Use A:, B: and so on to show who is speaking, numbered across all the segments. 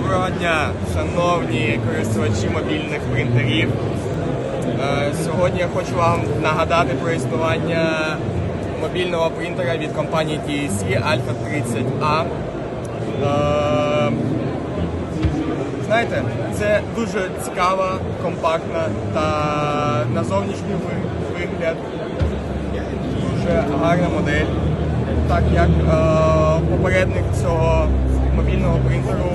A: Доброго дня, шановні користувачі мобільних принтерів. Е, Сьогодні я хочу вам нагадати про існування мобільного принтера від компанії TEC Alpha 30A. Е, Знаєте, це дуже цікава, компактна та на зовнішній вигляд дуже гарна модель. Так як е, попередник цього мобільного принтеру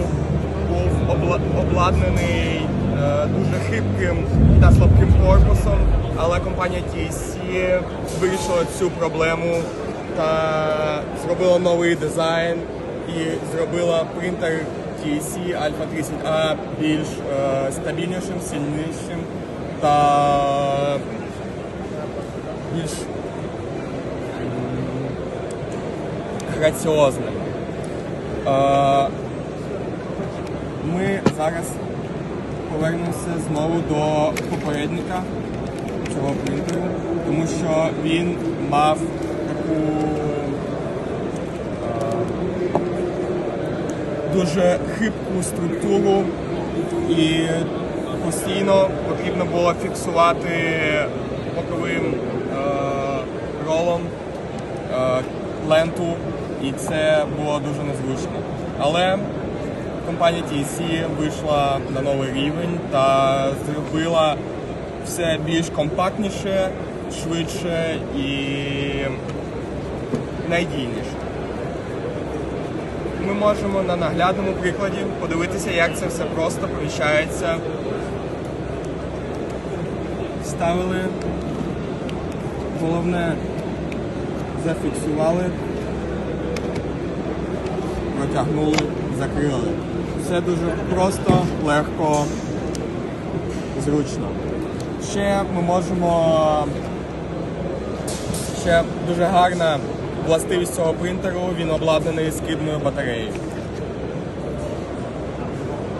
A: обладнаний е, дуже хибким та слабким корпусом, але компанія TSC вирішила цю проблему та зробила новий дизайн і зробила принтер TSC Alpha 30A більш е, стабільнішим, сильнішим та більш граціозним. Зараз повернемося знову до попередника цього принтеру, тому що він мав таку е, дуже хибку структуру і постійно потрібно було фіксувати боковим е, ролом е, ленту, і це було дуже незручно. Але компанія TSC вийшла на новий рівень та зробила все більш компактніше, швидше і надійніше. Ми можемо на наглядному прикладі подивитися, як це все просто поміщається. Ставили, головне зафіксували, протягнули, закрили. Все дуже просто, легко, зручно. Ще ми можемо ще дуже гарна властивість цього принтеру, він обладнаний скидною батареєю.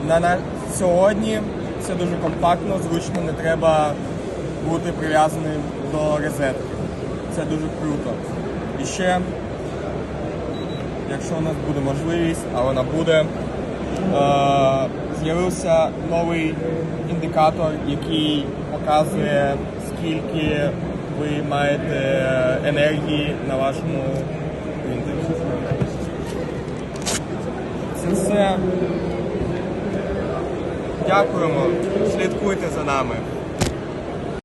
A: На, на сьогодні це дуже компактно, зручно, не треба бути прив'язаним до розетки. Це дуже круто. І ще, якщо у нас буде можливість, а вона буде, з'явився новий індикатор, який показує, скільки ви маєте енергії на вашому принтері. Це все. Дякуємо. Слідкуйте за нами.